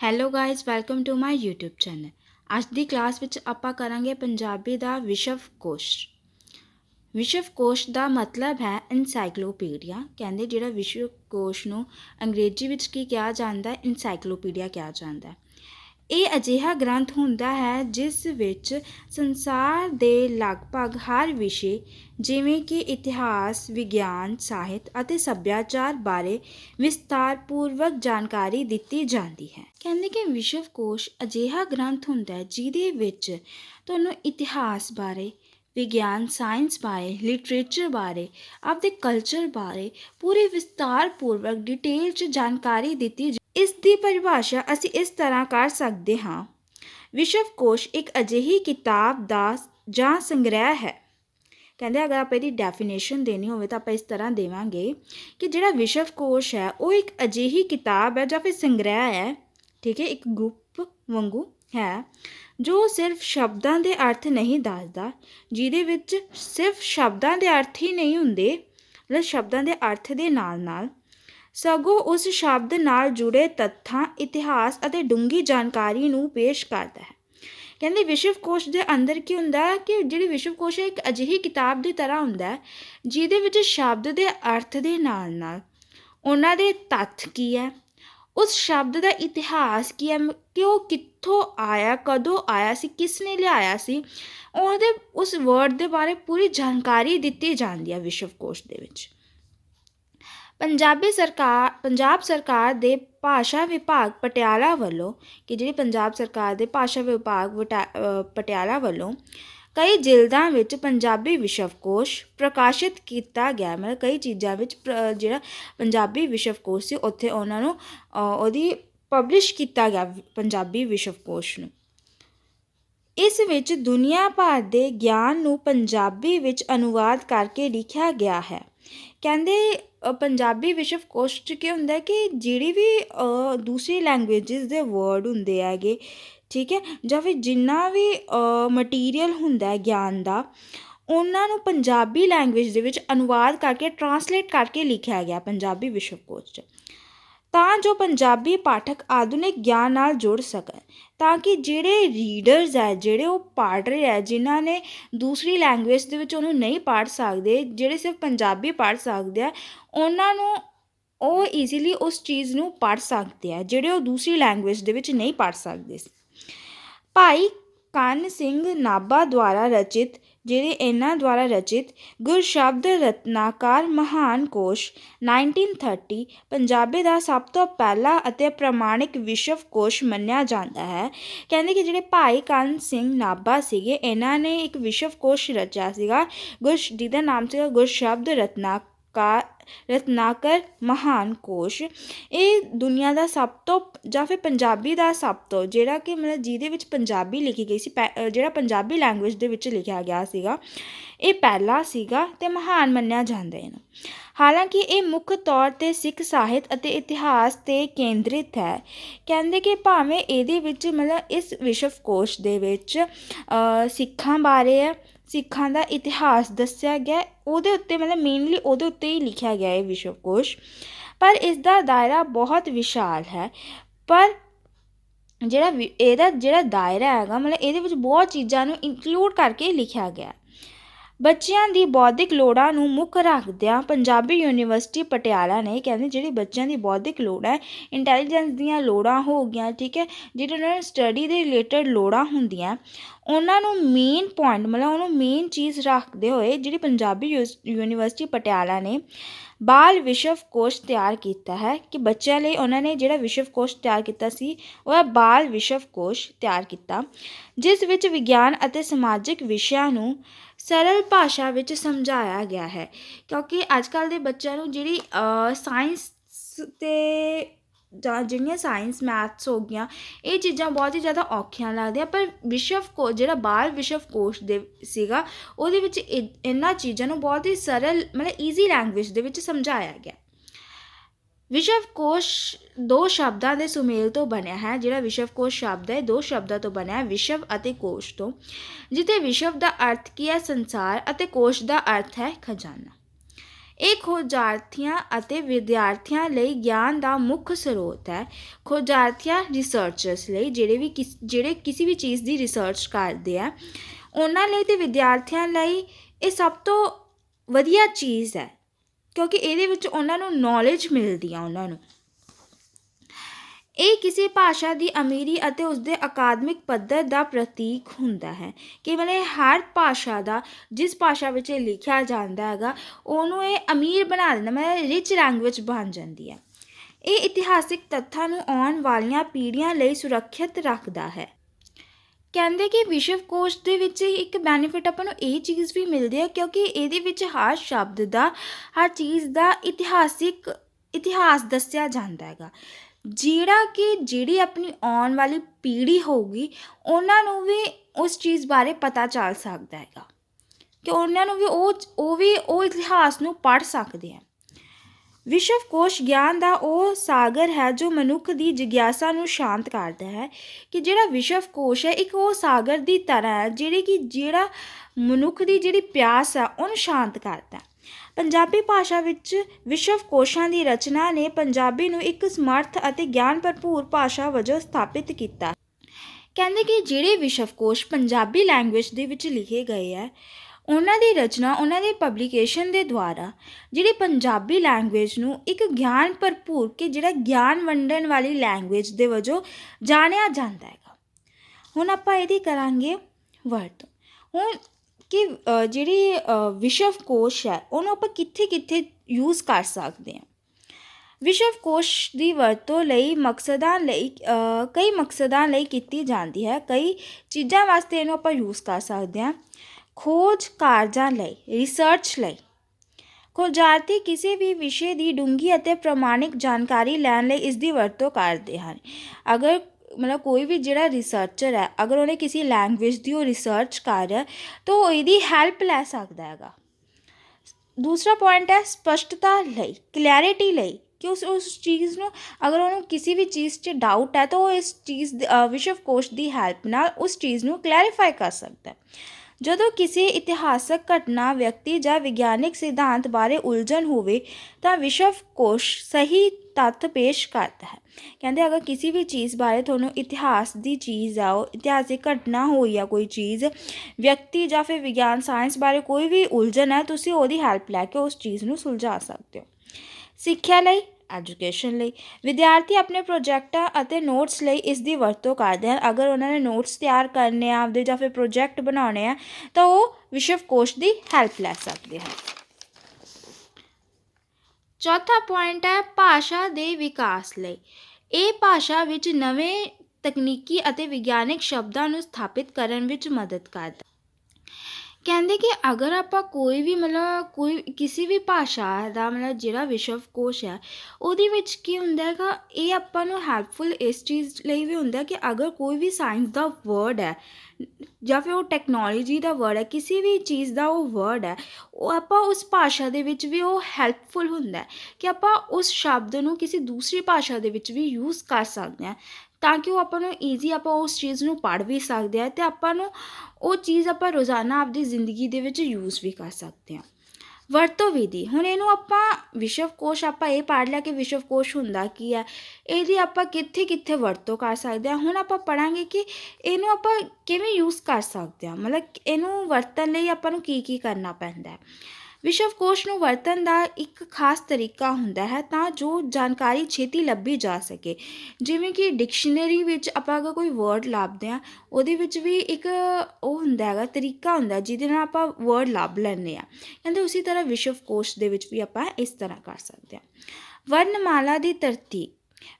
Hello guys welcome to my YouTube channel ਅੱਜ ਦੀ class ਵਿੱਚ ਆਪਾਂ ਕਰਾਂਗੇ ਪੰਜਾਬੀ ਦਾ ਵਿਸ਼ਵ ਕੋਸ਼ ਵਿਸ਼ਵ ਕੋਸ਼ ਦਾ ਮਤਲਬ ਹੈ ਐਨਸਾਈਕਲੋਪੀਡੀਆ ਕਹਿੰਦੇ ਜਿਹੜਾ ਵਿਸ਼ਵ ਕੋਸ਼ ਨੂੰ ਅੰਗਰੇਜ਼ੀ ਵਿੱਚ ਕੀ ਕਿਹਾ ਜਾਂਦਾ ਹੈ ਐਨਸਾਈਕਲੋਪੀਡੀਆ ਕਿਹਾ ਜਾਂਦਾ ਹੈ ਇਹ ਅਜਿਹਾ ਗ੍ਰੰਥ ਹੁੰਦਾ ਹੈ ਜਿਸ ਵਿੱਚ ਸੰਸਾਰ ਦੇ ਲਗਭਗ ਹਰ ਵਿਸ਼ੇ, ਜਿਵੇਂ ਕਿ ਇਤਿਹਾਸ, ਵਿਗਿਆਨ, ਸਾਹਿਤ ਅਤੇ ਸੱਭਿਆਚਾਰ ਬਾਰੇ ਵਿਸਤਾਰਪੂਰਵਕ ਜਾਣਕਾਰੀ ਦਿੱਤੀ ਜਾਂਦੀ ਹੈ। ਕਹਿੰਦੇ ਕਿ ਵਿਸ਼ਵ ਕੋਸ਼ ਅਜਿਹਾ ਗ੍ਰੰਥ ਹੁੰਦਾ ਹੈ ਜਿਹਦੇ ਵਿੱਚ ਤੁਹਾਨੂੰ ਇਤਿਹਾਸ ਬਾਰੇ, ਵਿਗਿਆਨ, ਸਾਇੰਸ ਬਾਰੇ, ਲਿਟਰੇਚਰ ਬਾਰੇ, ਆਪਦੇ ਕਲਚਰ ਬਾਰੇ ਪੂਰੀ ਵਿਸਤਾਰਪੂਰਵਕ ਡਿਟੇਲ 'ਚ ਜਾਣਕਾਰੀ ਦਿੱਤੀ ਇਸ ਦੀ ਪਰਿਭਾਸ਼ਾ ਅਸੀਂ ਇਸ ਤਰ੍ਹਾਂ ਕਰ ਸਕਦੇ ਹਾਂ। ਵਿਸ਼ਵਕੋਸ਼ ਇੱਕ ਅਜਿਹੀ ਕਿਤਾਬ ਦਾ ਜਾਂ ਸੰਗ੍ਰਹਿ ਹੈ। ਕਹਿੰਦੇ ਅਗਰ ਆਪਾਂ ਇਹਦੀ ਡੈਫੀਨੇਸ਼ਨ ਦੇਣੀ ਹੋਵੇ ਤਾਂ ਆਪਾਂ ਇਸ ਤਰ੍ਹਾਂ ਦੇਵਾਂਗੇ ਕਿ ਜਿਹੜਾ ਵਿਸ਼ਵਕੋਸ਼ ਹੈ, ਉਹ ਇੱਕ ਅਜਿਹੀ ਕਿਤਾਬ ਹੈ ਜਾਂ ਫਿਰ ਸੰਗ੍ਰਹਿ ਹੈ। ਠੀਕ ਹੈ, ਇੱਕ ਗਰੁੱਪ ਵਾਂਗੂ ਹੈ, ਜੋ ਸਿਰਫ ਸ਼ਬਦਾਂ ਦੇ ਅਰਥ ਨਹੀਂ ਦੱਸਦਾ, ਜਿਹਦੇ ਵਿੱਚ ਸਿਰਫ ਸ਼ਬਦਾਂ ਦੇ ਅਰਥ ਹੀ ਨਹੀਂ ਹੁੰਦੇ, ਮਤਲਬ ਸ਼ਬਦਾਂ ਦੇ ਅਰਥ ਦੇ ਨਾਲ ਨਾਲ ਸਗੋਂ ਉਸ ਸ਼ਬਦ ਨਾਲ ਜੁੜੇ ਤੱਥਾਂ, ਇਤਿਹਾਸ ਅਤੇ ਡੂੰਘੀ ਜਾਣਕਾਰੀ ਨੂੰ ਪੇਸ਼ ਕਰਦਾ ਹੈ। ਕਹਿੰਦੇ ਵਿਸ਼ਵ ਕੋਸ਼ ਦੇ ਅੰਦਰ ਕੀ ਹੁੰਦਾ ਕਿ ਜਿਹੜੀ ਵਿਸ਼ਵ ਕੋਸ਼ ਹੈ ਇੱਕ ਅਜਿਹੀ ਕਿਤਾਬ ਦੀ ਤਰ੍ਹਾਂ ਹੁੰਦਾ ਜਿਹਦੇ ਵਿੱਚ ਸ਼ਬਦ ਦੇ ਅਰਥ ਦੇ ਨਾਲ ਨਾਲ ਉਹਨਾਂ ਦੇ ਤੱਥ ਕੀ ਹੈ, ਉਸ ਸ਼ਬਦ ਦਾ ਇਤਿਹਾਸ ਕੀ ਹੈ, ਕਿ ਉਹ ਕਿੱਥੋਂ ਆਇਆ, ਕਦੋਂ ਆਇਆ ਸੀ, ਕਿਸ ਨੇ ਲਿਆਇਆ ਸੀ, ਉਹਦੇ, ਉਸ ਵਰਡ ਦੇ ਬਾਰੇ ਪੂਰੀ ਜਾਣਕਾਰੀ ਦਿੱਤੀ ਜਾਂਦੀ ਹੈ ਵਿਸ਼ਵ ਕੋਸ਼ ਦੇ ਵਿੱਚ। ਪੰਜਾਬੀ ਸਰਕਾਰ, ਪੰਜਾਬ ਸਰਕਾਰ ਦੇ ਭਾਸ਼ਾ ਵਿਭਾਗ ਪਟਿਆਲਾ ਵੱਲੋਂ, ਕਿ ਜਿਹੜੀ ਪੰਜਾਬ ਸਰਕਾਰ ਦੇ ਭਾਸ਼ਾ ਵਿਭਾਗ ਵਟਾ ਪਟਿਆਲਾ ਵੱਲੋਂ ਕਈ ਜਿਲਦਾਂ ਵਿੱਚ ਪੰਜਾਬੀ ਵਿਸ਼ਵਕੋਸ਼ ਪ੍ਰਕਾਸ਼ਿਤ ਕੀਤਾ ਗਿਆ। ਮਤਲਬ ਕਈ ਚੀਜ਼ਾਂ ਵਿੱਚ ਜਿਹੜਾ ਪੰਜਾਬੀ ਵਿਸ਼ਵਕੋਸ਼ ਸੀ, ਉੱਥੇ ਉਹਨਾਂ ਨੂੰ ਉਹਦੀ ਪਬਲਿਸ਼ ਕੀਤਾ ਗਿਆ ਪੰਜਾਬੀ ਵਿਸ਼ਵਕੋਸ਼ ਨੂੰ। ਇਸ ਵਿੱਚ ਦੁਨੀਆ ਭਰ ਦੇ ਗਿਆਨ ਨੂੰ ਪੰਜਾਬੀ ਵਿੱਚ ਅਨੁਵਾਦ ਕਰਕੇ ਲਿਖਿਆ ਗਿਆ ਹੈ। ਕਹਿੰਦੇ ਪੰਜਾਬੀ ਵਿਸ਼ਵ ਕੋਸ਼ 'ਚ ਕੀ ਹੁੰਦਾ ਕਿ ਜਿਹੜੀ ਵੀ ਦੂਸਰੀ ਲੈਂਗੁਏਜਿਸ ਦੇ ਵਰਡ ਹੁੰਦੇ ਹੈਗੇ, ਠੀਕ ਹੈ, ਜਾਂ ਫਿਰ ਜਿੰਨਾ ਵੀ ਮਟੀਰੀਅਲ ਹੁੰਦਾ ਗਿਆਨ ਦਾ, ਉਹਨਾਂ ਨੂੰ ਪੰਜਾਬੀ ਲੈਂਗੁਏਜ ਦੇ ਵਿੱਚ ਅਨੁਵਾਦ ਕਰਕੇ ਟਰਾਂਸਲੇਟ ਕਰਕੇ ਲਿਖਿਆ ਗਿਆ ਪੰਜਾਬੀ ਵਿਸ਼ਵ ਕੋਸ਼ 'ਚ। ਤਾਂ ਜੋ ਪੰਜਾਬੀ ਪਾਠਕ ਆਧੁਨਿਕ ਗਿਆਨ ਨਾਲ ਜੁੜ ਸਕਣ। ਤਾਂ ਕਿ ਜਿਹੜੇ ਰੀਡਰਸ ਹੈ, ਜਿਹੜੇ ਉਹ ਪੜ੍ਹ ਰਹੇ ਹੈ, ਜਿਨ੍ਹਾਂ ਨੇ ਦੂਸਰੀ ਲੈਂਗੁਏਜ ਦੇ ਵਿੱਚ ਉਹਨੂੰ ਨਹੀਂ ਪੜ੍ਹ ਸਕਦੇ, ਜਿਹੜੇ ਸਿਰਫ ਪੰਜਾਬੀ ਪੜ੍ਹ ਸਕਦੇ ਆ, ਉਹਨਾਂ ਨੂੰ ਉਹ ਈਜ਼ੀਲੀ ਉਸ ਚੀਜ਼ ਨੂੰ ਪੜ੍ਹ ਸਕਦੇ ਆ, ਜਿਹੜੇ ਉਹ ਦੂਸਰੀ ਲੈਂਗੁਏਜ ਦੇ ਵਿੱਚ ਨਹੀਂ ਪੜ੍ਹ ਸਕਦੇ। ਭਾਈ ਕੰਨ ਸਿੰਘ ਨਾਭਾ ਦੁਆਰਾ ਰਚਿਤ ਜਿਹੜੇ ਇਹਨਾਂ ਦੁਆਰਾ ਰਚਿਤ ਗੁਰਸ਼ਬਦ ਰਤਨਾਕਾਰ ਮਹਾਨ ਕੋਸ਼ 1930 ਪੰਜਾਬੀ ਦਾ ਸਭ ਤੋਂ ਪਹਿਲਾ ਅਤੇ ਪ੍ਰਮਾਣਿਕ ਵਿਸ਼ਵ ਕੋਸ਼ ਮੰਨਿਆ ਜਾਂਦਾ ਹੈ। ਕਹਿੰਦੇ ਕਿ ਜਿਹੜੇ ਭਾਈ ਕੰਨ ਸਿੰਘ ਨਾਭਾ ਸੀਗੇ, ਇਹਨਾਂ ਨੇ ਇੱਕ ਵਿਸ਼ਵ ਕੋਸ਼ ਰਚਿਆ ਸੀਗਾ ਗੁਰ ਜਿਹਦਾ ਨਾਮ ਸੀਗਾ ਗੁਰਸ਼ਬਦ ਰਤਨਾਕਾਰ ਰਤਨਾਕਰ ਮਹਾਨ ਕੋਸ਼। ਇਹ ਦੁਨੀਆ ਦਾ ਸਭ ਤੋਂ ਜਾਂ ਫਿਰ ਪੰਜਾਬੀ ਦਾ ਸਭ ਤੋਂ ਜਿਹੜਾ ਕਿ ਮਤਲਬ ਜਿਹਦੇ ਵਿੱਚ ਪੰਜਾਬੀ ਲਿਖੀ ਗਈ ਸੀ ਜਿਹੜਾ ਪੰਜਾਬੀ ਲੈਂਗੁਏਜ ਦੇ ਵਿੱਚ ਲਿਖਿਆ ਗਿਆ ਸੀਗਾ, ਇਹ ਪਹਿਲਾ ਸੀਗਾ ਤੇ ਮਹਾਨ ਮੰਨਿਆ ਜਾਂਦਾ ਇਹਨੂੰ। ਹਾਲਾਂਕਿ ਇਹ ਮੁੱਖ ਤੌਰ ਤੇ ਸਿੱਖ ਸਾਹਿਤ ਅਤੇ ਇਤਿਹਾਸ ਤੇ ਕੇਂਦਰਿਤ ਹੈ। ਕਹਿੰਦੇ ਕਿ ਭਾਵੇਂ ਇਹਦੇ ਵਿੱਚ ਮਤਲਬ ਇਸ ਵਿਸ਼ਵ ਕੋਸ਼ ਦੇ ਵਿੱਚ ਸਿੱਖਾਂ ਬਾਰੇ ਸਿੱਖਾਂ ਦਾ ਇਤਿਹਾਸ ਦੱਸਿਆ ਗਿਆ ਉਹਦੇ ਉੱਤੇ ਮਤਲਬ ਮੇਨਲੀ ਉਹਦੇ ਉੱਤੇ ਹੀ ਲਿਖਿਆ ਗਿਆ ਇਹ ਵਿਸ਼ਵ ਕੋਸ਼। ਪਰ ਇਸ ਦਾ ਦਾਇਰਾ ਬਹੁਤ ਵਿਸ਼ਾਲ ਹੈ। ਪਰ ਜਿਹੜਾ ਇਹਦਾ ਜਿਹੜਾ ਦਾਇਰਾ ਹੈਗਾ, ਮਤਲਬ ਇਹਦੇ ਵਿੱਚ ਬਹੁਤ ਚੀਜ਼ਾਂ ਨੂੰ ਇਨਕਲੂਡ ਕਰਕੇ ਲਿਖਿਆ ਗਿਆ ਬੱਚਿਆਂ ਦੀ ਬੌਧਿਕ ਲੋੜਾਂ ਨੂੰ ਮੁੱਖ ਰੱਖਦਿਆਂ ਪੰਜਾਬੀ ਯੂਨੀਵਰਸਿਟੀ ਪਟਿਆਲਾ ਨੇ ਕਹਿੰਦੇ ਜਿਹੜੀ ਬੱਚਿਆਂ ਦੀ ਬੌਧਿਕ ਲੋੜ ਹੈ ਇੰਟੈਲੀਜੈਂਸ ਦੀਆਂ ਲੋੜਾਂ ਹੋ ਗਈਆਂ, ਠੀਕ ਹੈ, ਜਿਹੜੇ ਉਹਨਾਂ ਨੂੰ ਸਟੱਡੀ ਦੇ ਰਿਲੇਟਡ ਲੋੜਾਂ ਹੁੰਦੀਆਂ, ਉਹਨਾਂ ਨੂੰ ਮੇਨ ਪੁਆਇੰਟ ਮਤਲਬ ਉਹਨੂੰ ਮੇਨ ਚੀਜ਼ ਰੱਖਦੇ ਹੋਏ ਜਿਹੜੀ ਪੰਜਾਬੀ ਯੂਨੀਵਰਸਿਟੀ ਪਟਿਆਲਾ ਨੇ ਬਾਲ ਵਿਸ਼ਵ ਕੋਸ਼ ਤਿਆਰ ਕੀਤਾ ਹੈ ਕਿ ਬੱਚਿਆਂ ਲਈ ਉਹਨਾਂ ਨੇ ਜਿਹੜਾ ਵਿਸ਼ਵ ਕੋਸ਼ ਤਿਆਰ ਕੀਤਾ ਸੀ, ਉਹ ਹੈ ਬਾਲ ਵਿਸ਼ਵ ਕੋਸ਼ ਤਿਆਰ ਕੀਤਾ, ਜਿਸ ਵਿੱਚ ਵਿਗਿਆਨ ਅਤੇ ਸਮਾਜਿਕ ਵਿਸ਼ਿਆਂ ਨੂੰ ਸਰਲ ਭਾਸ਼ਾ ਵਿੱਚ ਸਮਝਾਇਆ ਗਿਆ ਹੈ, ਕਿਉਂਕਿ ਅੱਜ ਕੱਲ੍ਹ ਦੇ ਬੱਚਿਆਂ ਨੂੰ ਜਿਹੜੀ ਸਾਇੰਸ ਅਤੇ ਜਾਂ ਜਿਹੜੀਆਂ ਸਾਇੰਸ ਮੈਥਸ ਹੋ ਗਈਆਂ, ਇਹ ਚੀਜ਼ਾਂ ਬਹੁਤ ਹੀ ਜ਼ਿਆਦਾ ਔਖੀਆਂ ਲੱਗਦੀਆਂ, ਪਰ ਵਿਸ਼ਵ ਕੋ, ਜਿਹੜਾ ਬਾਲ ਵਿਸ਼ਵ ਕੋਸ਼ ਦੇ ਸੀਗਾ, ਉਹਦੇ ਵਿੱਚ ਇਹਨਾਂ ਚੀਜ਼ਾਂ ਨੂੰ ਬਹੁਤ ਹੀ ਸਰਲ, ਮਤਲਬ ਈਜ਼ੀ ਲੈਂਗੁਏਜ ਦੇ ਵਿੱਚ ਸਮਝਾਇਆ ਗਿਆ। ਵਿਸ਼ਵ ਕੋਸ਼ ਦੋ ਸ਼ਬਦਾਂ ਦੇ ਸੁਮੇਲ ਤੋਂ ਬਣਿਆ ਹੈ, ਜਿਹੜਾ ਵਿਸ਼ਵ ਕੋਸ਼ ਸ਼ਬਦ ਹੈ ਦੋ ਸ਼ਬਦਾਂ ਤੋਂ ਬਣਿਆ ਹੈ, ਵਿਸ਼ਵ ਅਤੇ ਕੋਸ਼ ਤੋਂ, ਜਿੱਥੇ ਵਿਸ਼ਵ ਦਾ ਅਰਥ ਕੀ ਹੈ, ਸੰਸਾਰ ਅਤੇ ਕੋਸ਼ ਦਾ ਅਰਥ ਹੈ ਖਜ਼ਾਨਾ। ਇਹ ਖੋਜਾਰਥੀਆਂ ਅਤੇ ਵਿਦਿਆਰਥੀਆਂ ਲਈ ਗਿਆਨ ਦਾ ਮੁੱਖ ਸਰੋਤ ਹੈ। ਖੋਜਾਰਥੀਆਂ ਰਿਸਰਚਰਸ ਲਈ, ਜਿਹੜੇ ਵੀ ਕਿਸ, ਜਿਹੜੇ ਕਿਸੇ ਵੀ ਚੀਜ਼ ਦੀ ਰਿਸਰਚ ਕਰਦੇ ਆ, ਉਹਨਾਂ ਲਈ ਤੇ ਵਿਦਿਆਰਥੀਆਂ ਲਈ ਇਹ ਸਭ ਤੋਂ ਵਧੀਆ ਚੀਜ਼ ਹੈ। ਕਿਉਂਕਿ ਇਹਦੇ ਵਿੱਚ ਉਹਨਾਂ ਨੂੰ ਨੌਲੇਜ ਮਿਲਦੀ ਆ ਉਹਨਾਂ ਨੂੰ। ਇਹ ਕਿਸੇ ਭਾਸ਼ਾ ਦੀ ਅਮੀਰੀ ਅਤੇ ਉਸਦੇ ਅਕਾਦਮਿਕ ਪੱਧਰ ਦਾ ਪ੍ਰਤੀਕ ਹੁੰਦਾ ਹੈ। ਕਿ ਮਤਲਬ ਹਰ ਭਾਸ਼ਾ ਦਾ, ਜਿਸ ਭਾਸ਼ਾ ਵਿੱਚ ਇਹ ਲਿਖਿਆ ਜਾਂਦਾ ਹੈਗਾ, ਉਹਨੂੰ ਇਹ ਅਮੀਰ ਬਣਾ ਦਿੰਦਾ, ਮਤਲਬ ਰਿਚ ਲੈਂਗੁਏਜ ਬਣ ਜਾਂਦੀ ਹੈ। ਇਹ ਇਤਿਹਾਸਿਕ ਤੱਥਾਂ ਨੂੰ ਆਉਣ ਵਾਲੀਆਂ ਪੀੜ੍ਹੀਆਂ ਲਈ ਸੁਰੱਖਿਅਤ ਰੱਖਦਾ ਹੈ। ਕਹਿੰਦੇ ਕਿ ਵਿਸ਼ਵ ਕੋਸ਼ ਦੇ ਵਿੱਚ ਇੱਕ ਬੈਨੀਫਿਟ ਆਪਾਂ ਨੂੰ ਇਹ ਚੀਜ਼ ਵੀ ਮਿਲਦੀ ਹੈ, ਕਿਉਂਕਿ ਇਹਦੇ ਵਿੱਚ ਹਰ ਸ਼ਬਦ ਦਾ, ਹਰ ਚੀਜ਼ ਦਾ ਇਤਿਹਾਸਿਕ, ਇਤਿਹਾਸ ਦੱਸਿਆ ਜਾਂਦਾ ਹੈਗਾ। ਜਿਹੜਾ ਕਿ ਜਿਹੜੀ ਆਪਣੀ ਆਉਣ ਵਾਲੀ ਪੀੜ੍ਹੀ ਹੋਊਗੀ, ਉਹਨਾਂ ਨੂੰ ਵੀ ਉਸ ਚੀਜ਼ ਬਾਰੇ ਪਤਾ ਚੱਲ ਸਕਦਾ ਹੈਗਾ। ਕਿ ਉਹਨਾਂ ਨੂੰ ਵੀ ਉਹ ਉਹ ਵੀ ਉਹ ਇਤਿਹਾਸ ਨੂੰ ਪੜ੍ਹ ਸਕਦੇ ਆ। ਵਿਸ਼ਵ ਕੋਸ਼ ਗਿਆਨ ਦਾ ਉਹ ਸਾਗਰ ਹੈ ਜੋ ਮਨੁੱਖ ਦੀ ਜਿਗਿਆਸਾ ਨੂੰ ਸ਼ਾਂਤ ਕਰਦਾ ਹੈ, ਕਿ ਜਿਹੜਾ ਵਿਸ਼ਵ ਕੋਸ਼ ਹੈ, ਇੱਕ ਉਹ ਸਾਗਰ ਦੀ ਤਰ੍ਹਾਂ ਹੈ, ਜਿਹੜੀ ਕਿ ਜਿਹੜਾ ਮਨੁੱਖ ਦੀ ਜਿਹੜੀ ਪਿਆਸ ਆ ਉਹਨੂੰ ਸ਼ਾਂਤ ਕਰਦਾ ਪੰਜਾਬੀ ਭਾਸ਼ਾ ਵਿੱਚ ਵਿਸ਼ਵ ਕੋਸ਼ਾਂ ਦੀ ਰਚਨਾ ਨੇ ਪੰਜਾਬੀ ਨੂੰ ਇੱਕ ਸਮਰਥ ਅਤੇ ਗਿਆਨ ਭਰਪੂਰ ਭਾਸ਼ਾ ਵਜੋਂ ਸਥਾਪਿਤ ਕੀਤਾ। ਕਹਿੰਦੇ ਕਿ ਜਿਹੜੇ ਵਿਸ਼ਵ ਕੋਸ਼ ਪੰਜਾਬੀ ਲੈਂਗੁਏਜ ਦੇ ਵਿੱਚ ਲਿਖੇ ਗਏ ਹੈ ਉਹਨਾਂ ਦੀ ਰਚਨਾ, ਉਹਨਾਂ ਦੇ ਪਬਲੀਕੇਸ਼ਨ ਦੇ ਦੁਆਰਾ ਜਿਹੜੀ ਪੰਜਾਬੀ ਲੈਂਗੁਏਜ ਨੂੰ ਇੱਕ ਗਿਆਨ ਭਰਪੂਰ ਕੇ ਜਿਹੜਾ ਗਿਆਨ ਵੰਡਣ ਵਾਲੀ ਲੈਂਗੁਏਜ ਦੇ ਵਜੋਂ ਜਾਣਿਆ ਜਾਂਦਾ ਹੈਗਾ। ਹੁਣ ਆਪਾਂ ਇਹਦੀ ਕਰਾਂਗੇ ਵਰਤੋਂ ਹੁਣ ਕਿ ਜਿਹੜੀ ਵਿਸ਼ਵ ਕੋਸ਼ ਹੈ, ਉਹਨੂੰ ਆਪਾਂ ਕਿੱਥੇ ਕਿੱਥੇ ਯੂਜ਼ ਕਰ ਸਕਦੇ ਹਾਂ? ਵਿਸ਼ਵ ਕੋਸ਼ ਦੀ ਵਰਤੋਂ ਲਈ ਮਕਸਦਾਂ ਲਈ ਕਈ ਮਕਸਦਾਂ ਲਈ ਕੀਤੀ ਜਾਂਦੀ ਹੈ। ਕਈ ਚੀਜ਼ਾਂ ਵਾਸਤੇ ਇਹਨੂੰ ਆਪਾਂ ਯੂਜ਼ ਕਰ ਸਕਦੇ ਹਾਂ। ਖੋਜ ਕਾਰਜਾਂ ਲਈ ਰਿਸਰਚ ਲਈ। ਖੋਜਾਰਥੀ ਕਿਸੇ ਵੀ ਵਿਸ਼ੇ ਦੀ ਡੂੰਘੀ ਅਤੇ ਪ੍ਰਮਾਣਿਕ ਜਾਣਕਾਰੀ ਲੈਣ ਲਈ ਇਸ ਦੀ ਵਰਤੋਂ ਕਰਦੇ ਹਨ। ਅਗਰ, ਮਤਲਬ ਕੋਈ ਵੀ ਜਿਹੜਾ ਰਿਸਰਚਰ ਹੈ, ਅਗਰ ਉਹਨੇ ਕਿਸੇ ਲੈਂਗੁਏਜ ਦੀ ਉਹ ਰਿਸਰਚ ਕਰ ਰਿਹਾ ਤਾਂ ਉਹ ਇਹਦੀ ਹੈਲਪ ਲੈ ਸਕਦਾ ਹੈਗਾ। ਦੂਸਰਾ ਪੁਆਇੰਟ ਹੈ ਸਪਸ਼ਟਤਾ ਲਈ ਕਲੈਰਿਟੀ ਲਈ, ਕਿ ਉਸ ਉਸ ਚੀਜ਼ ਨੂੰ, ਅਗਰ ਉਹਨੂੰ ਕਿਸੇ ਵੀ ਚੀਜ਼ 'ਚ ਡਾਊਟ ਹੈ, ਤਾਂ ਉਹ ਇਸ ਚੀਜ਼ ਵਿਸ਼ਵ ਕੋਸ਼ ਦੀ ਹੈਲਪ ਨਾਲ ਉਸ ਚੀਜ਼ ਨੂੰ ਕਲੈਰੀਫਾਈ ਕਰ ਸਕਦਾ ਹੈ। ਜਦੋਂ ਕਿਸੇ ਇਤਿਹਾਸਕ ਘਟਨਾ, ਵਿਅਕਤੀ ਜਾਂ ਵਿਗਿਆਨਕ ਸਿਧਾਂਤ ਬਾਰੇ ਉਲਝਣ ਹੋਵੇ, ਤਾਂ ਵਿਸ਼ਵ ਕੋਸ਼ ਸਹੀ ਤੱਥ ਪੇਸ਼ ਕਰਦਾ ਹੈ। ਕਹਿੰਦੇ, ਅਗਰ ਕਿਸੇ ਵੀ ਚੀਜ਼ ਬਾਰੇ ਤੁਹਾਨੂੰ ਇਤਿਹਾਸ ਦੀ ਚੀਜ਼ ਆ, ਉਹ ਇਤਿਹਾਸਿਕ ਘਟਨਾ ਹੋਈ ਆ ਕੋਈ ਚੀਜ਼, ਵਿਅਕਤੀ ਜਾਂ ਫਿਰ ਵਿਗਿਆਨ, ਸਾਇੰਸ ਬਾਰੇ ਕੋਈ ਵੀ ਉਲਝਣ ਹੈ, ਤੁਸੀਂ ਉਹਦੀ ਹੈਲਪ ਲੈ ਕੇ ਉਸ ਚੀਜ਼ ਨੂੰ ਸੁਲਝਾ ਸਕਦੇ ਹੋ। ਸਿੱਖਿਆ ਲਈ ਐਜੂਕੇਸ਼ਨ ਲਈ। ਵਿਦਿਆਰਥੀ ਆਪਣੇ ਪ੍ਰੋਜੈਕਟਾਂ ਅਤੇ ਨੋਟਸ ਲਈ ਇਸ ਦੀ ਵਰਤੋਂ ਕਰਦੇ ਹਨ। ਅਗਰ ਉਹਨਾਂ ਨੇ ਨੋਟਸ ਤਿਆਰ ਕਰਨੇ ਆ ਆਪਦੇ ਜਾਂ ਫਿਰ ਪ੍ਰੋਜੈਕਟ ਬਣਾਉਣੇ ਆ, ਤਾਂ ਉਹ ਵਿਸ਼ਵ ਕੋਸ਼ ਦੀ ਹੈਲਪ ਲੈ ਸਕਦੇ ਹਨ। ਚੌਥਾ ਪੁਆਇੰਟ ਹੈ ਭਾਸ਼ਾ ਦੇ ਵਿਕਾਸ ਲਈ। ਇਹ ਭਾਸ਼ਾ ਵਿੱਚ ਨਵੇਂ ਤਕਨੀਕੀ ਅਤੇ ਵਿਗਿਆਨਿਕ ਸ਼ਬਦਾਂ ਨੂੰ ਸਥਾਪਿਤ ਕਰਨ ਵਿੱਚ ਮਦਦ ਕਰਦਾ ਕਹਿੰਦੇ ਕਿ ਅਗਰ ਆਪਾਂ ਕੋਈ ਵੀ ਮਤਲਬ ਕੋਈ ਕਿਸੇ ਵੀ ਭਾਸ਼ਾ ਦਾ ਮਤਲਬ ਜਿਹੜਾ ਵਿਸ਼ਵ ਕੋਸ਼ ਹੈ, ਉਹਦੇ ਵਿੱਚ ਕੀ ਹੁੰਦਾ ਹੈਗਾ, ਇਹ ਆਪਾਂ ਨੂੰ ਹੈਲਪਫੁਲ ਇਸ ਚੀਜ਼ ਲਈ ਵੀ ਹੁੰਦਾ ਕਿ ਅਗਰ ਕੋਈ ਵੀ ਸਾਇੰਸ ਦਾ ਵਰਡ ਹੈ, ਜਾਂ ਫਿਰ ਉਹ ਟੈਕਨੋਲੋਜੀ ਦਾ ਵਰਡ ਹੈ, ਕਿਸੇ ਵੀ ਚੀਜ਼ ਦਾ ਉਹ ਵਰਡ ਹੈ, ਉਹ ਆਪਾਂ ਉਸ ਭਾਸ਼ਾ ਦੇ ਵਿੱਚ ਵੀ ਉਹ ਹੈਲਪਫੁਲ ਹੁੰਦਾ ਕਿ ਆਪਾਂ ਉਸ ਸ਼ਬਦ ਨੂੰ ਕਿਸੇ ਦੂਸਰੀ ਭਾਸ਼ਾ ਦੇ ਵਿੱਚ ਵੀ ਯੂਜ਼ ਕਰ ਸਕਦੇ ਹਾਂ। ਤਾਂ ਕਿ ਉਹ ਆਪਾਂ ਨੂੰ ਈਜ਼ੀ ਆਪਾਂ ਉਸ ਚੀਜ਼ ਨੂੰ ਪੜ੍ਹ ਵੀ ਸਕਦੇ ਆ ਤੇ ਆਪਾਂ ਨੂੰ ਉਹ ਚੀਜ਼ ਆਪਾਂ ਰੋਜ਼ਾਨਾ ਆਪਦੀ ਜ਼ਿੰਦਗੀ ਦੇ ਵਿੱਚ ਯੂਜ਼ ਵੀ ਕਰ ਸਕਦੇ ਹਾਂ ਵਰਤੋਂ ਵਿਧੀ, ਹੁਣ ਇਹਨੂੰ ਆਪਾਂ ਵਿਸ਼ਵ ਕੋਸ਼ ਆਪਾਂ ਇਹ ਪੜ੍ਹ ਲਿਆ ਕਿ ਵਿਸ਼ਵ ਕੋਸ਼ ਹੁੰਦਾ ਕੀ ਹੈ ਇਹਦੀ ਆਪਾਂ ਕਿੱਥੇ ਕਿੱਥੇ ਵਰਤੋਂ ਕਰ ਸਕਦੇ ਹਾਂ ਹੁਣ ਆਪਾਂ ਪੜਾਂਗੇ ਕਿ ਇਹਨੂੰ ਆਪਾਂ ਕਿਵੇਂ ਯੂਜ਼ ਕਰ ਸਕਦੇ ਹਾਂ ਮਤਲਬ ਇਹਨੂੰ ਵਰਤਣ ਲਈ ਆਪਾਂ ਨੂੰ ਕੀ ਕੀ ਕਰਨਾ ਪੈਂਦਾ ਹੈ। ਵਿਸ਼ਵ ਕੋਸ਼ ਨੂੰ ਵਰਤਣ ਦਾ ਇੱਕ ਖਾਸ ਤਰੀਕਾ ਹੁੰਦਾ ਹੈ ਤਾਂ ਜੋ ਜਾਣਕਾਰੀ ਛੇਤੀ ਲੱਭੀ ਜਾ ਸਕੇ। ਜਿਵੇਂ ਕਿ ਡਿਕਸ਼ਨਰੀ ਵਿੱਚ ਆਪਾਂ ਅਗਰ ਕੋਈ ਵਰਡ ਲੱਭਦੇ ਆ ਉਹਦੇ ਵਿੱਚ ਵੀ ਇੱਕ ਉਹ ਹੁੰਦਾ ਹੈਗਾ, ਤਰੀਕਾ ਹੁੰਦਾ ਜਿਹਦੇ ਨਾਲ ਆਪਾਂ ਵਰਡ ਲੱਭ ਲੈਂਦੇ ਆ ਕਹਿੰਦੇ ਉਸੇ ਤਰ੍ਹਾਂ ਵਿਸ਼ਵਕੋਸ਼ ਦੇ ਵਿੱਚ ਵੀ ਆਪਾਂ ਇਸ ਤਰ੍ਹਾਂ ਕਰ ਸਕਦੇ ਆ ਵਰਣਮਾਲਾ ਦੀ ਤਰਤੀਬ।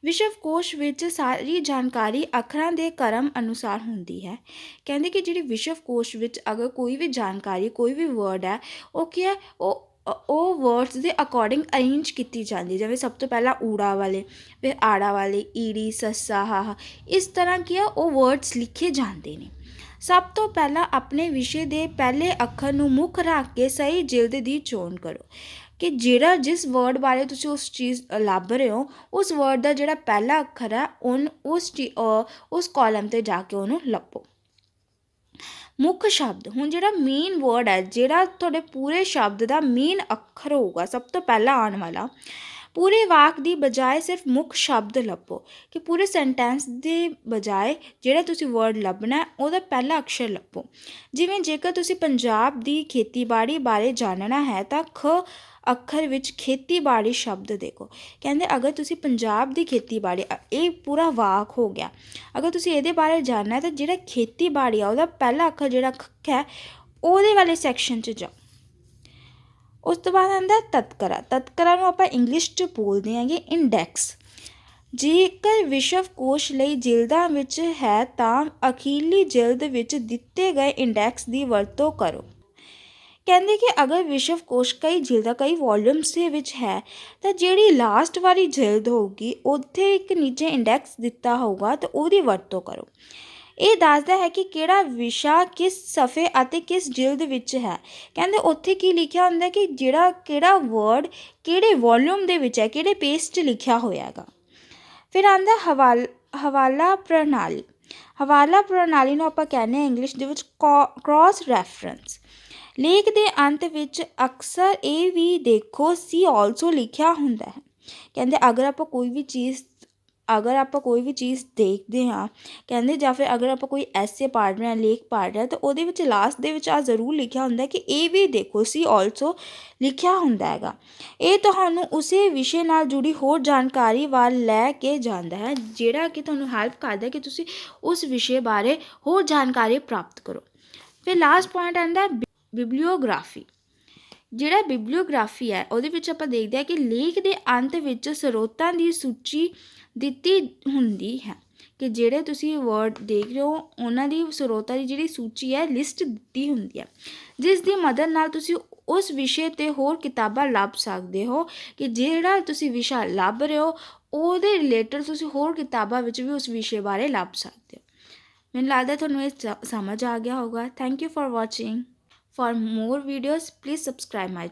ਵਿਸ਼ਵ ਕੋਸ਼ ਵਿੱਚ ਸਾਰੀ ਜਾਣਕਾਰੀ ਅੱਖਰਾਂ ਦੇ ਕਰਮ ਅਨੁਸਾਰ ਹੁੰਦੀ ਹੈ। ਕਹਿੰਦੇ ਕਿ ਜਿਹੜੀ ਵਿਸ਼ਵ ਕੋਸ਼ ਵਿੱਚ ਅਗਰ ਕੋਈ ਵੀ ਜਾਣਕਾਰੀ, ਕੋਈ ਵੀ ਵਰਡ ਹੈ, ਉਹ ਕੀ ਹੈ? ਉਹ ਉਹ ਵਰਡਸ ਦੇ ਅਕੋਰਡਿੰਗ ਅਰੇਂਜ ਕੀਤੀ ਜਾਂਦੀ ਜਿਵੇਂ ਸਭ ਤੋਂ ਪਹਿਲਾਂ ਊੜਾ ਵਾਲੇ, ਫਿਰ ਆੜਾ ਵਾਲੇ, ਈੜੀ, ਸੱਸਾ, ਹਾ ਇਸ ਤਰ੍ਹਾਂ ਕੀ ਹੈ? ਉਹ ਵਰਡਸ ਲਿਖੇ ਜਾਂਦੇ ਨੇ। ਸਭ ਤੋਂ ਪਹਿਲਾਂ ਆਪਣੇ ਵਿਸ਼ੇ ਦੇ ਪਹਿਲੇ ਅੱਖਰ ਨੂੰ ਮੁੱਖ ਰੱਖ ਕੇ ਸਹੀ ਜਿਲਦ ਦੀ ਚੋਣ ਕਰੋ। ਕਿ ਜਿਹੜਾ ਜਿਸ ਵਰਡ ਬਾਰੇ ਤੁਸੀਂ ਉਸ ਚੀਜ਼ ਲੱਭ ਰਹੇ ਹੋ, ਉਸ ਵਰਡ ਦਾ ਜਿਹੜਾ ਪਹਿਲਾ ਅੱਖਰ ਹੈ, ਉਹਨ, ਉਸ ਚੀ- ਉਸ ਕਾਲਮ ਤੇ ਜਾ ਕੇ ਉਹਨੂੰ ਲੱਭੋ। ਮੁੱਖ ਸ਼ਬਦ, ਹੁਣ ਜਿਹੜਾ ਮੇਨ ਵਰਡ ਹੈ, ਜਿਹੜਾ ਤੁਹਾਡੇ ਪੂਰੇ ਸ਼ਬਦ ਦਾ ਮੇਨ ਅੱਖਰ ਹੋਊਗਾ, ਸਭ ਤੋਂ ਪਹਿਲਾਂ ਆਉਣ ਵਾਲਾ, ਪੂਰੇ ਵਾਕ ਦੀ ਬਜਾਏ ਸਿਰਫ ਮੁੱਖ ਸ਼ਬਦ ਲੱਭੋ, ਕਿ ਪੂਰੇ ਸੈਂਟੈਂਸ ਦੇ ਬਜਾਏ ਜਿਹੜਾ ਤੁਸੀਂ ਵਰਡ ਲੱਭਣਾ ਉਹਦਾ ਪਹਿਲਾ ਅਕਸ਼ਰ ਲੱਭੋ। ਜਿਵੇਂ ਜੇਕਰ ਤੁਸੀਂ ਪੰਜਾਬ ਦੀ ਖੇਤੀਬਾੜੀ ਬਾਰੇ ਜਾਣਨਾ ਹੈ, ਤਾਂ ਖ ਅੱਖਰ ਵਿੱਚ ਖੇਤੀਬਾੜੀ ਸ਼ਬਦ ਦੇਖੋ। ਕਹਿੰਦੇ, ਅਗਰ ਤੁਸੀਂ ਪੰਜਾਬ ਦੀ ਖੇਤੀਬਾੜੀ ਇਹ ਪੂਰਾ ਵਾਕ ਹੋ ਗਿਆ। ਅਗਰ ਤੁਸੀਂ ਇਹਦੇ ਬਾਰੇ ਜਾਣਨਾ ਹੈ ਤਾਂ ਜਿਹੜਾ ਖੇਤੀਬਾੜੀ ਆ, ਉਹਦਾ ਪਹਿਲਾ ਅੱਖਰ ਜਿਹੜਾ ਖ ਹੈ, ਉਹਦੇ ਵਾਲੇ ਸੈਕਸ਼ਨ 'ਚ ਜਾਓ। ਉਸ ਤੋਂ ਬਾਅਦ ਆਉਂਦਾ ਤਤਕਰਾ। ਤਤਕਰਾ ਨੂੰ ਆਪਾਂ ਇੰਗਲਿਸ਼ 'ਚ ਬੋਲਦੇ ਹਾਂਗੇ ਇੰਡੈਕਸ ਜੇਕਰ ਵਿਸ਼ਵ ਕੋਸ਼ ਲਈ ਜਿਲਦਾਂ ਵਿੱਚ ਹੈ ਤਾਂ ਅਖੀਰਲੀ ਜਿਲਦ ਵਿੱਚ ਦਿੱਤੇ ਗਏ ਇੰਡੈਕਸ ਦੀ ਵਰਤੋਂ ਕਰੋ। ਕਹਿੰਦੇ ਕਿ ਅਗਰ ਵਿਸ਼ਵ ਕੋਸ਼ ਕਈ ਜਿਲਦਾਂ ਕਈ ਵੋਲਿਊਮਸ ਦੇ ਵਿੱਚ ਹੈ, ਤਾਂ ਜਿਹੜੀ ਲਾਸਟ ਵਾਲੀ ਜਿਲਦ ਹੋਊਗੀ, ਉੱਥੇ ਇੱਕ ਨੀਚੇ ਇੰਡੈਕਸ ਦਿੱਤਾ ਹੋਊਗਾ, ਤਾਂ ਉਹਦੀ ਵਰਤੋਂ ਕਰੋ। ਇਹ ਦੱਸਦਾ ਹੈ ਕਿ ਕਿਹੜਾ ਵਿਸ਼ਾ ਕਿਸ ਸਫੇ ਅਤੇ ਕਿਸ ਜਿਲਦ ਵਿੱਚ ਹੈ। ਕਹਿੰਦੇ ਉੱਥੇ ਕੀ ਲਿਖਿਆ ਹੁੰਦਾ ਕਿ ਜਿਹੜਾ, ਕਿਹੜਾ ਵਰਡ ਕਿਹੜੇ ਵੋਲਿਊਮ ਦੇ ਵਿੱਚ ਹੈ, ਕਿਹੜੇ ਪੇਜ 'ਚ ਲਿਖਿਆ ਹੋਇਆ ਹੈਗਾ। ਫਿਰ ਆਂਦਾ ਹਵਾਲ, ਹਵਾਲਾ ਪ੍ਰਣਾਲੀ। ਹਵਾਲਾ ਪ੍ਰਣਾਲੀ ਨੂੰ ਆਪਾਂ ਕਹਿੰਦੇ ਹਾਂ ਇੰਗਲਿਸ਼ ਦੇ ਵਿੱਚ ਕ੍ਰਾਸ ਰੈਫਰੈਂਸ ਲੇਖ ਦੇ ਅੰਤ ਵਿੱਚ ਅਕਸਰ ਇਹ ਵੀ ਦੇਖੋ, ਸੀ ਆਲਸੋ ਲਿਖਿਆ ਹੁੰਦਾ ਹੈ। ਕਹਿੰਦੇ, ਅਗਰ ਆਪਾਂ ਕੋਈ ਵੀ ਚੀਜ਼, ਅਗਰ ਆਪਾਂ ਕੋਈ ਵੀ ਚੀਜ਼ ਦੇਖਦੇ ਹਾਂ, ਕਹਿੰਦੇ, ਜਾਂ ਫਿਰ ਅਗਰ ਆਪਾਂ ਕੋਈ ਐਸੇ ਪੜ੍ਹ ਰਹੇ ਹਾਂ ਲੇਖ ਪੜ੍ਹ ਰਹੇ ਹਾਂ, ਤਾਂ ਉਹਦੇ ਵਿੱਚ ਲਾਸਟ ਦੇ ਵਿੱਚ ਆ ਜ਼ਰੂਰ ਲਿਖਿਆ ਹੁੰਦਾ ਕਿ ਇਹ ਵੀ ਦੇਖੋ, ਸੀ ਆਲਸੋ ਲਿਖਿਆ ਹੁੰਦਾ ਹੈਗਾ। ਇਹ ਤੁਹਾਨੂੰ ਉਸੇ ਵਿਸ਼ੇ ਨਾਲ ਜੁੜੀ ਹੋਰ ਜਾਣਕਾਰੀ ਵੱਲ ਲੈ ਕੇ ਜਾਂਦਾ ਹੈ, ਜਿਹੜਾ ਕਿ ਤੁਹਾਨੂੰ ਹੈਲਪ ਕਰਦਾ ਹੈ ਕਿ ਤੁਸੀਂ ਉਸ ਵਿਸ਼ੇ ਬਾਰੇ ਹੋਰ ਜਾਣਕਾਰੀ ਪ੍ਰਾਪਤ ਕਰੋ। ਫਿਰ ਲਾਸਟ ਪੁਆਇੰਟ ਆਉਂਦਾ ਹੈ ਬਿਬਲੀਓਗ੍ਰਾਫੀ। ਜਿਹੜਾ ਬਿਬਲੀਓਗ੍ਰਾਫੀ ਹੈ, ਉਹਦੇ ਵਿੱਚ ਆਪਾਂ ਦੇਖਦੇ ਹਾਂ ਕਿ ਲੇਖ ਦੇ ਅੰਤ ਵਿੱਚ ਸਰੋਤਾਂ ਦੀ ਸੂਚੀ ਦਿੱਤੀ ਹੁੰਦੀ ਹੈ ਕਿ ਜਿਹੜੇ ਤੁਸੀਂ ਵਰਡ ਦੇਖ ਰਹੇ ਹੋ, ਉਹਨਾਂ ਦੀ ਸਰੋਤਾਂ ਦੀ ਜਿਹੜੀ ਸੂਚੀ ਹੈ ਲਿਸਟ ਦਿੱਤੀ ਹੁੰਦੀ ਹੈ। ਜਿਸ ਦੀ ਮਦਦ ਨਾਲ ਤੁਸੀਂ ਉਸ ਵਿਸ਼ੇ ਤੇ ਹੋਰ ਕਿਤਾਬਾਂ ਲੱਭ ਸਕਦੇ ਹੋ ਕਿ ਜਿਹੜਾ ਤੁਸੀਂ ਵਿਸ਼ਾ ਲੱਭ ਰਹੇ ਹੋ, ਉਹਦੇ ਰਿਲੇਟਡ ਤੁਸੀਂ ਹੋਰ ਕਿਤਾਬਾਂ ਵਿੱਚ ਵੀ ਉਸ ਵਿਸ਼ੇ ਬਾਰੇ ਲੱਭ ਸਕਦੇ ਹੋ। ਮੈਨੂੰ ਲੱਗਦਾ ਤੁਹਾਨੂੰ ਇਹ ਸ- ਸਮਝ ਆ ਗਿਆ ਹੋਗਾ thank you for watching For more videos, please subscribe my